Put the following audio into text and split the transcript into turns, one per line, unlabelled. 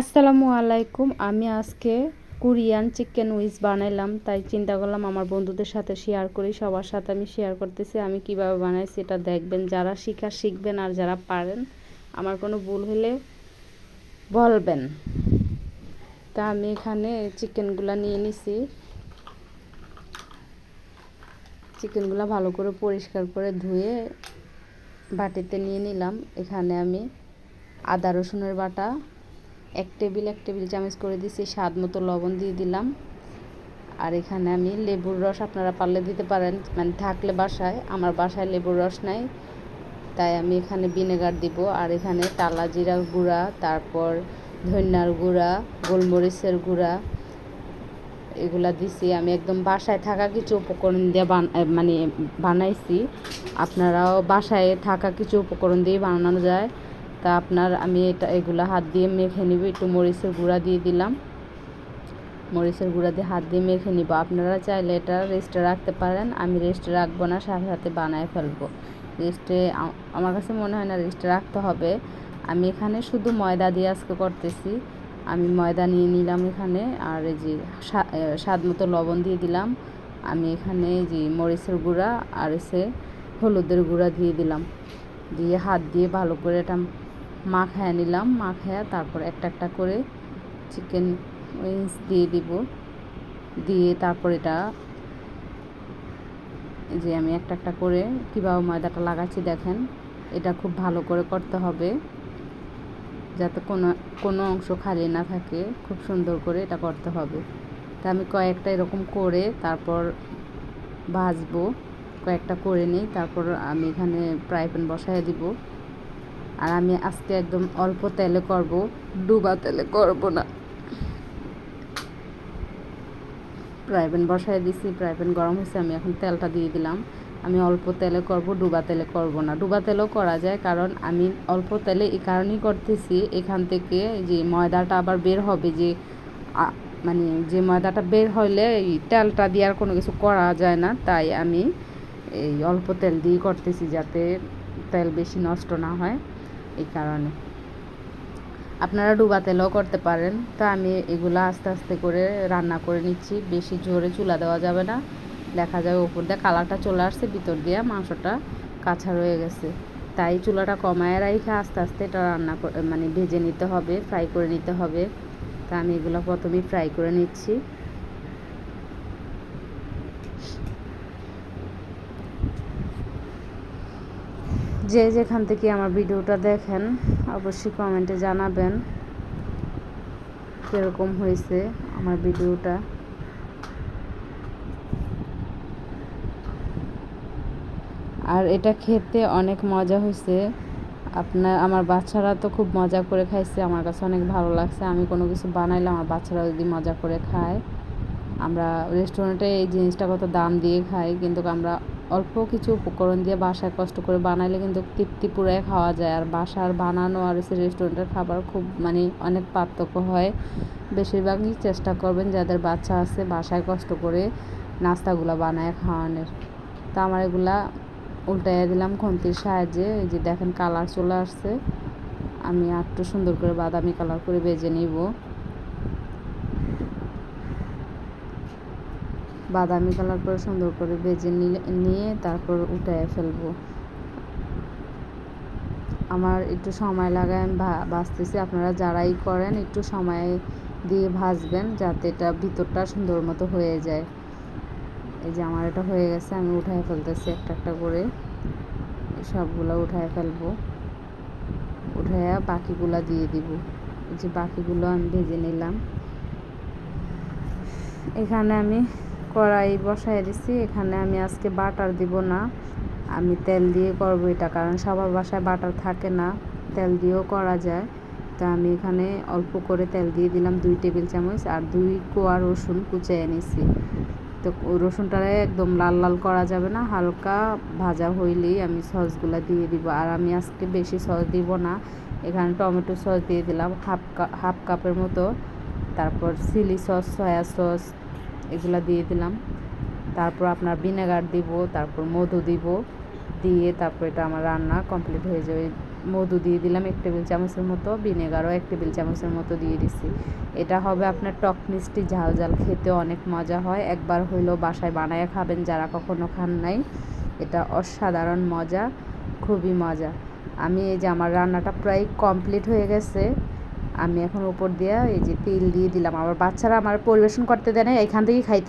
আসসালামু আলাইকুম। আমি আজকে কোরিয়ান চিকেন উইস বানাইলাম, তাই চিন্তা করলাম আমার বন্ধুদের সাথে শেয়ার করি, সবার সাথে আমি শেয়ার করতেছি, আমি কীভাবে বানাইছি এটা দেখবেন। যারা শিখা শিখবেন আর যারা পারেন, আমার কোনো ভুল হলে বলবেন। তা আমি এখানে চিকেনগুলো নিয়ে নিছি। চিকেনগুলো ভালো করে পরিষ্কার করে ধুয়ে বাটিতে নিয়ে নিলাম। এখানে আমি আদা রসুনের বাটা এক টেবিল এক টেবিল চামচ করে দিছি, স্বাদ মতো লবণ দিয়ে দিলাম। আর এখানে আমি লেবুর রস আপনারা পারলে দিতে পারেন। মানে থাকলে বাসায়, আমার বাসায় লেবুর রস নাই। তাই আমি এখানে ভিনেগার দিব। আর এখানে টালা জিরার গুঁড়া, তারপর ধন্যার গুঁড়া, গোলমরিচের গুঁড়া, এগুলা দিছি। আমি একদম বাসায় থাকা কিছু উপকরণ দিয়ে মানে বানাইছি। আপনারাও বাসায় থাকা কিছু উপকরণ দিয়ে বানানো যায়। তা আপনার আমি এটা, এগুলো হাত দিয়ে মেখে নিব, একটু মরিচের গুঁড়া দিয়ে দিলাম। মরিচের গুঁড়া দিয়ে হাত দিয়ে মেখে নিব। আপনারা চাইলে এটা রেস্টে রাখতে পারেন। আমি রেস্টে রাখব না, সাথে সাথে বানায় ফেলব। রেস্টে আমার কাছে মনে হয় না রেস্টে রাখতে হবে। আমি এখানে শুধু ময়দা দিয়ে আজকে করতেছি। আমি ময়দা নিয়ে নিলাম এখানে, আর এই যে স্বাদ মতো লবণ দিয়ে দিলাম। আমি এখানে যে মরিচের গুঁড়া আর এসে হলুদের গুঁড়া দিয়ে দিলাম। দিয়ে হাত দিয়ে ভালো করে এটা মাখায় নিলাম মাখায় তারপর একটা একটা করে চিকেন উইংস দিয়ে দিব। দিয়ে তারপর এটা যে আমি একটা একটা করে কীভাবে ময়দাটা লাগাচ্ছি দেখেন, এটা খুব ভালো করে করতে হবে। যাতে কোনো কোনো অংশ খালি না থাকে, খুব সুন্দর করে এটা করতে হবে। তা আমি কয়েকটা এরকম করে তারপর ভাজবো, কয়েকটা করে নিই, তারপর আমি এখানে ফ্রাই প্যান বসায় দিব। আর আমি আজকে একদম অল্প তেলে করব, ডুবা তেলে করব না। ফ্রাই প্যান বসায় দিছি ফ্রাই প্যান গরম হয়েছে, আমি এখন তেলটা দিয়ে দিলাম। আমি অল্প তেলে করব, ডুবা তেলে করব না। ডুবা তেলেও করা যায়, কারণ আমি অল্প তেলে এই কারণেই করতেছি, এখান থেকে যে ময়দাটা আবার বের হবে, যে মানে যে ময়দাটা বের হইলে এই তেলটা দিয়ে আর কোনো কিছু করা যায় না, তাই আমি এই অল্প তেল দিয়েই করতেছি, যাতে তেল বেশি নষ্ট না হয়। এই কারণে। আপনারা ডুবা তেলও করতে পারেন। তা আমি এগুলো আস্তে আস্তে করে রান্না করে নিচ্ছি। বেশি জোরে চুলা দেওয়া যাবে না। দেখা যাবে উপর দিয়ে কালারটা চলে আসছে, ভিতর দিয়ে মাংসটা কাঁচা রয়ে গেছে। তাই চুলাটা কমায় রাখে আস্তে আস্তে এটা রান্না মানে ভেজে নিতে হবে ফ্রাই করে নিতে হবে। তা আমি এগুলো প্রথমেই ফ্রাই করে নিচ্ছি। যে যেখান থেকে আমার ভিডিওটা দেখেন, অবশ্যই কমেন্টে জানাবেন কীরকম হয়েছে আমার ভিডিওটা। আর এটা খেতে অনেক মজা হয়েছে। আপনার, আমার বাচ্চারা তো খুব মজা করে খাইছে, আমার কাছে অনেক ভালো লাগছে। আমি কোনো কিছু বানাইলে আমার বাচ্চারা যদি মজা করে খায়, আমরা রেস্টুরেন্টে এই জিনিসটা কত দাম দিয়ে খাই, কিন্তু আমরা অল্প কিছু উপকরণ দিয়ে বাসায় কষ্ট করে বানাইলে কিন্তু তৃপ্তি পুরাই খাওয়া যায়। আর বাসার বানানো আর এসে রেস্টুরেন্টের খাবার খুব মানে অনেক পার্থক্য হয়। বেশিরভাগই চেষ্টা করবেন যাদের বাচ্চা আছে বাসায় কষ্ট করে নাস্তাগুলো বানায় খাওয়ানোর। তা আমার এগুলা উল্টাইয়া দিলাম খন্তির সাহায্যে। এই যে দেখেন কালার চলে আসছে। আমি একটু সুন্দর করে বাদামি কালার করে বেজে নিব। বাদামি কালার করে সুন্দর করে ভেজে নিয়ে তারপর উঠায় ফেলব। আমার একটু সময় লাগায় আমি ভাজতেছি। আপনারা যারাই করেন, একটু সময় দিয়ে ভাজবেন যাতে এটা ভিতরটা সুন্দর মতো হয়ে যায়। এই যে আমার এটা হয়ে গেছে, আমি উঠায় ফেলতেছি একটা একটা করে। সবগুলো উঠায় ফেলব। উঠাইয়া বাকিগুলো দিয়ে দিব। এই যে বাকিগুলো আমি ভেজে নিলাম। এখানে আমি কড়াই বসাই দিছি, এখানে আমি আজকে বাটার দিব না। আমি তেল দিয়ে করব এটা, কারণ সবার বাসায় বাটার থাকে না, তেল দিয়েও করা যায়। তো আমি এখানে অল্প করে তেল দিয়ে দিলাম দুই টেবিল চামচ আর দুই কোয়া রসুন কুচিয়ে নিছি। তো রসুনটা একদম লাল লাল করা যাবে না, হালকা ভাজা হইলেই আমি সসগুলো দিয়ে দিব। আর আমি আজকে বেশি সস দিব না, এখানে টমেটো সস দিয়ে দিলাম হাফ কাপ হাফ কাপের মতো। তারপর চিলি সস, সয়া সস এগুলো দিয়ে দিলাম। তারপর আপনার ভিনেগার দিব, তারপর মধু দিব। দিয়ে তারপর এটা আমার রান্না কমপ্লিট হয়ে যাবে। মধু দিয়ে দিলাম এক টেবিল চামচের মতো, ভিনেগারও এক টেবিল চামচের মতো দিয়ে দিছি। এটা হবে আপনার টক মিষ্টি ঝাল ঝাল, খেতে অনেক মজা হয়। একবার হইলেও বাসায় বানায় খাবেন, যারা কখনো খান নাই। এটা অসাধারণ মজা, খুবই মজা। আমি এই যে আমার রান্নাটা প্রায় কমপ্লিট হয়ে গেছে। আমি এখন উপর দিয়ে এই যে তেল দিয়ে দিলাম। আমার বাচ্চারা আমার পরিবেশন করতে দেয় না এখান থেকেই খাইতে